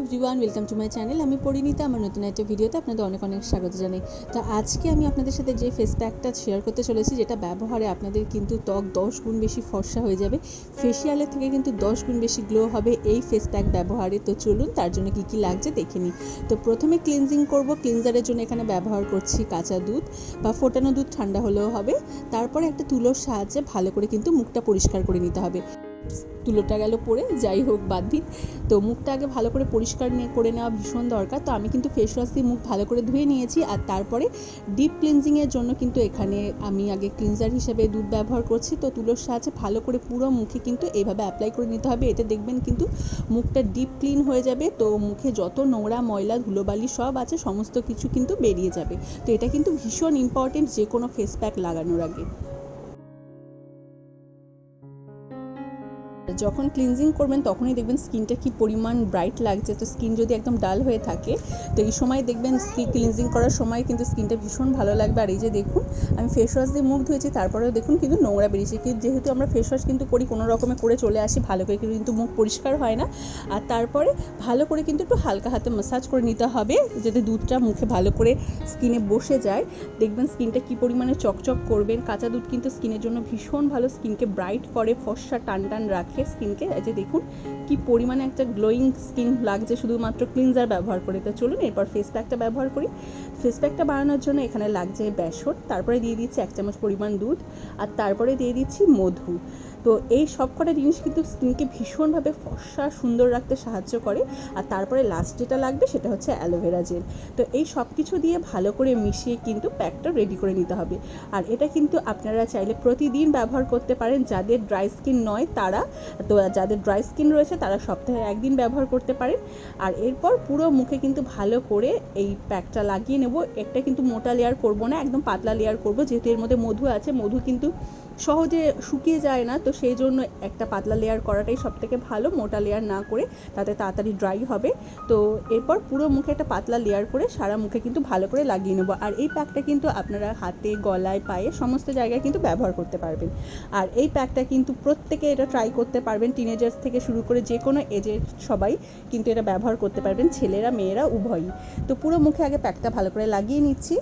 Everyone welcome to my channel আমি পরিণীতা, আমার নতুন একটা ভিডিওতে আপনাদের অনেক অনেক স্বাগত জানাই। তো আজকে আমি আপনাদের সাথে যে ফেস প্যাকটা শেয়ার করতে চলেছি, যেটা ব্যবহারে আপনাদের কিন্তু ত্বক দশ গুণ বেশি ফর্সা হয়ে যাবে। ফেসিয়ালের থেকে কিন্তু দশ গুণ বেশি গ্লো হবে এই ফেস প্যাক ব্যবহারে। তো চলুন, তার জন্য কী কী লাগছে দেখে নিই। তো প্রথমে ক্লিনজিং করব। ক্লিনজারের জন্য এখানে ব্যবহার করছি কাঁচা দুধ বা ফোটানো দুধ ঠান্ডা হলেও হবে। তারপরে একটা তুলোর সাহায্যে ভালো করে কিন্তু মুখটা পরিষ্কার করে নিতে হবে। তুলোটা গেল পরে যাই হোক, বাদ দিন। তো মুখটা আগে ভালো করে পরিষ্কার করে নেওয়া ভীষণ দরকার। তো আমি কিন্তু ফেস ওয়াশ দিয়ে মুখ ভালো করে ধুয়ে নিয়েছি আর তারপরে ডিপ ক্লিনজিংয়ের জন্য কিন্তু এখানে আমি আগে ক্লিনজার হিসেবে দুধ ব্যবহার করছি। তো তুলোর সাহায্যে ভালো করে পুরো মুখে কিন্তু এইভাবে অ্যাপ্লাই করে নিতে হবে। এতে দেখবেন কিন্তু মুখটা ডিপ ক্লিন হয়ে যাবে। তো মুখে যত নোংরা, ময়লা, ধুলোবালি সব আছে, সমস্ত কিছু কিন্তু বেরিয়ে যাবে। তো এটা কিন্তু ভীষণ ইম্পর্টেন্ট যে কোনো ফেস প্যাক লাগানোর আগে। যখন ক্লিনজিং করবেন, তখনই দেখবেন স্কিনটা কি পরিমাণ ব্রাইট লাগছে। তো স্কিন যদি একদম ডাল হয়ে থাকে, তো এই সময় দেখবেন স্কিন ক্লিনজিং করার সময় কিন্তু স্কিনটা ভীষণ ভালো লাগবে। আর এই যে দেখুন, আমি ফেস ওয়াশ দিয়ে মুখ ধুয়েছি, তারপরেও দেখুন কিন্তু নোংরা বেরিয়েছে। কিন্তু যেহেতু আমরা ফেস ওয়াশ কিন্তু করি, কোনো রকমে করে চলে আসি, ভালো করে কিন্তু মুখ পরিষ্কার হয় না। আর তারপরে ভালো করে কিন্তু একটু হালকা হাতে ম্যাসাজ করে নিতে হবে, যাতে দুধটা মুখে ভালো করে স্কিনে বসে যায়। দেখবেন স্কিনটা কি পরিমাণে চকচক করবেন। কাঁচা দুধ কিন্তু স্কিনের জন্য ভীষণ ভালো। স্কিনকে ব্রাইট করে, ফর্সা টান টান রাখে। স্কিনকে, এই যে দেখুন কি পরিমাণে একটা গ্লোয়িং স্কিন লাগছে শুধুমাত্র ক্লিনজার ব্যবহার করে। তো চলুন এরপর ফেস প্যাকটা ব্যবহার করি। ফেস প্যাকটা বানানোর জন্য এখানে লাগছে বেসন তারপরে দিয়ে দিচ্ছি এক চামচ পরিমাণ দুধ, আর তারপরে দিয়ে দিচ্ছি মধু। তো এই সব কটা জিনিস কিন্তু স্কিনকে ভীষণভাবে ফর্সা, সুন্দর রাখতে সাহায্য করে। আর তারপরে লাস্ট যেটা লাগবে সেটা হচ্ছে অ্যালোভেরা জেল তো এই সব কিছু দিয়ে ভালো করে মিশিয়ে কিন্তু প্যাকটা রেডি করে নিতে হবে। আর এটা কিন্তু আপনারা চাইলে প্রতিদিন ব্যবহার করতে পারেন। যাদের ড্রাই স্কিন নয় তারা, তো যাদের ড্রাই স্কিন রয়েছে তারা সপ্তাহে একদিন ব্যবহার করতে পারেন। আর এরপর পুরো মুখে কিন্তু ভালো করে এই প্যাকটা লাগিয়ে নেব। একটা কিন্তু মোটা লেয়ার করব না, একদম পাতলা লেয়ার করব। যেহেতু এর মধ্যে মধু আছে, মধু কিন্তু সহজে শুকিয়ে যায় না, তো সেই জন্য একটা পাতলা লেয়ার করাটাই সব থেকে ভালো। মোটা লেয়ার না করে তাতে তাড়াতাড়ি ড্রাই হবে। তো এরপর পুরো মুখে একটা পাতলা লেয়ার করে সারা মুখে কিন্তু ভালো করে লাগিয়ে নেব। আর এই প্যাকটা কিন্তু আপনারা হাতে, গলায়, পায়ে সমস্ত জায়গায় কিন্তু ব্যবহার করতে পারবেন। আর এই প্যাকটা কিন্তু প্রত্যেকে এটা ট্রাই করতে পারবেন। টিনেজার্স থেকে শুরু করে যে কোনো এজের সবাই কিন্তু এটা ব্যবহার করতে পারবেন। ছেলেরা, মেয়েরা, উভয়ই। তো পুরো মুখে আগে প্যাকটা ভালো করে লাগিয়ে নিচ্ছি।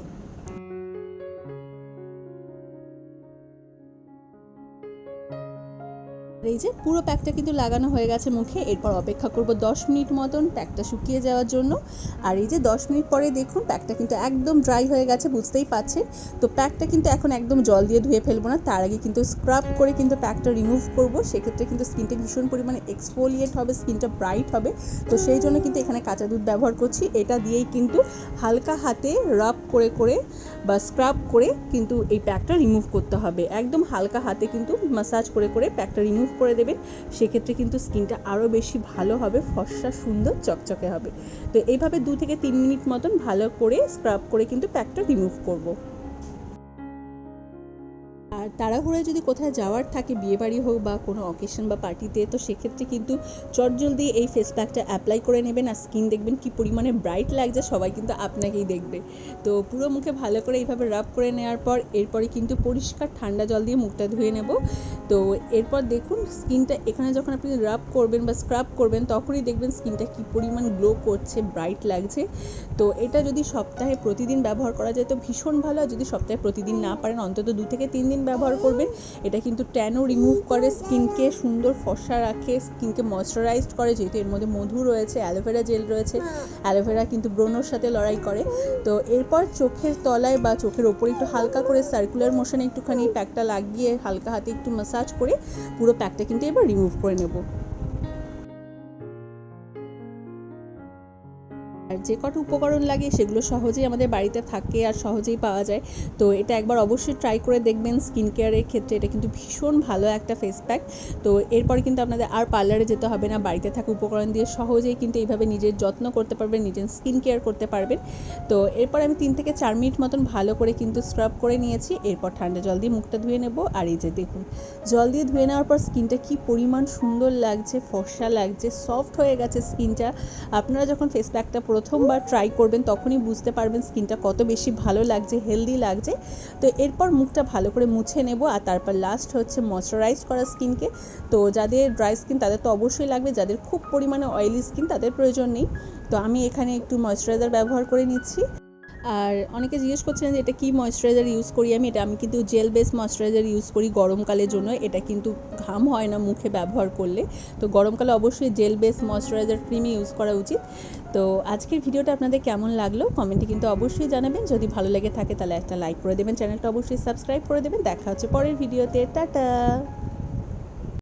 এই যে পুরো প্যাকটা কিন্তু লাগানো হয়ে গেছে মুখে। এরপর অপেক্ষা করব দশ মিনিট মতন প্যাকটা শুকিয়ে যাওয়ার জন্য। আর এই যে দশ মিনিট পরে দেখুন প্যাকটা কিন্তু একদম ড্রাই হয়ে গেছে, বুঝতেই পাচ্ছেন। তো প্যাকটা কিন্তু এখন একদম জল দিয়ে ধুয়ে ফেলব না, তার আগে কিন্তু স্ক্রাব করে কিন্তু প্যাকটা রিমুভ করব। সেক্ষেত্রে কিন্তু স্কিনটা ভীষণ পরিমাণে এক্সফোলিয়েট হবে স্কিনটা ব্রাইট হবে। তো সেই জন্য কিন্তু এখানে কাঁচা দুধ ব্যবহার করছি। এটা দিয়েই কিন্তু হালকা হাতে রাব করে করে বা স্ক্রাব করে কিন্তু এই প্যাকটা রিমুভ করতে হবে। একদম হালকা হাতে কিন্তু মাসাজ করে করে প্যাকটা রিমুভ করে দেবেন সেক্ষেত্রে কিন্তু স্কিনটা আরও বেশি ভালো হবে, ফর্সা, সুন্দর, চকচকে হবে। তো এইভাবে দু থেকে তিন মিনিট মতন ভালো করে স্ক্রাব করে কিন্তু প্যাকটা রিমুভ করব। আর তাড়াহুড়োয় যদি কোথায় যাওয়ার থাকে, বিয়েবাড়ি হোক বা কোনো অকেশন বা পার্টিতে তো সেক্ষেত্রে কিন্তু চটজলদি এই ফেস প্যাকটা অ্যাপ্লাই করে নেবেন আর স্কিন দেখবেন কি পরিমাণে ব্রাইট লাগছে, সবাই কিন্তু আপনাকেই দেখবে। তো পুরো মুখে ভালো করে এইভাবে রাব করে নেওয়ার পর, এরপরে কিন্তু পরিষ্কার ঠান্ডা জল দিয়ে মুখটা ধুয়ে নেব। তো এরপর দেখুন, স্কিনটা এখানে যখন আপনি রাব করবেন বা স্ক্রাব করবেন, তখনই দেখবেন স্কিনটা কি পরিমাণ গ্লো করছে ব্রাইট লাগছে। তো এটা যদি সপ্তাহে প্রতিদিন ব্যবহার করা যায়, তো ভীষণ ভালো। আর যদি সপ্তাহে প্রতিদিন না পারেন, অন্তত দু থেকে তিন দিন ব্যবহার করবেন। এটা কিন্তু ট্যানও রিমুভ করে স্কিনকে সুন্দর ফর্সা রাখে, স্কিনকে ময়শ্চারাইজড করে, যেহেতু এর মধ্যে মধু রয়েছে অ্যালোভেরা জেল রয়েছে। অ্যালোভেরা কিন্তু ব্রণর সাথে লড়াই করে। তো এরপর চোখের তলায় বা চোখের ওপরে একটু হালকা করে সার্কুলার মোশনে একটুখানি প্যাকটা লাগিয়ে হালকা হাতে একটু ম্যাসাজ করে পুরো প্যাকটা কিন্তু এবার রিমুভ করে নেব। আর যে কটা উপকরণ লাগে সেগুলো সহজেই আমাদের বাড়িতে থাকে আর সহজেই পাওয়া যায়। তো এটা একবার অবশ্যই ট্রাই করে দেখবেন স্কিন কেয়ারের ক্ষেত্রে। এটা কিন্তু ভীষণ ভালো একটা ফেস প্যাক তো এরপরে কিন্তু আপনাদের আর পার্লারে যেতে হবে না। বাড়িতে থাকা উপকরণ দিয়ে সহজেই কিন্তু এইভাবে নিজের যত্ন করতে পারবেন, নিজের স্কিন কেয়ার করতে পারবেন। তো এরপর আমি তিন থেকে চার মিনিট মতন ভালো করে কিন্তু স্ক্রাব করে নিয়েছি। এরপর ঠান্ডা জল দিয়ে মুখটা ধুয়ে নেব। আর এই যে দেখুন, জল দিয়ে ধুয়ে নেওয়ার পর স্কিনটা কি পরিমাণ সুন্দর লাগছে, ফর্সা লাগছে সফট হয়ে গেছে স্কিনটা আপনারা যখন ফেস প্যাকটা প্রথম প্রথমবার ট্রাই করবেন, তখনই বুঝতে পারবেন স্কিনটা কত বেশি ভালো লাগছে হেলদি লাগছে। তো এরপর মুখটা ভালো করে মুছে নেব আর তারপর লাস্ট হচ্ছে ময়শ্চারাইজ করা স্কিনকে তো যাদের ড্রাই স্কিন তাদের তো অবশ্যই লাগবে, যাদের খুব পরিমাণে অয়েলি স্কিন তাদের প্রয়োজন নেই। তো আমি এখানে একটু ময়শ্চারাইজার ব্যবহার করে নিচ্ছি। আর অনেকে জিজ্ঞেস করছেন যে এটা কী ময়শ্চারাইজার ইউজ করি আমি, এটা আমি কিন্তু জেল বেস ময়শ্চারাইজার ইউজ করি গরমকালের জন্য, এটা কিন্তু ঘাম হয় না মুখে ব্যবহার করলে। তো গরমকালে অবশ্যই জেল বেস ময়শ্চারাইজার ক্রিমই ইউজ করা উচিত। তো আজকের ভিডিওটা আপনাদের কেমন লাগল? কমেন্টে কিন্তু অবশ্যই জানাবেন। যদি ভালো লেগে থাকে তাহলে একটা লাইক করে দেবেন। চ্যানেলটা অবশ্যই সাবস্ক্রাইব করে দেবেন। দেখা হচ্ছে পরের ভিডিওতে। টাটা!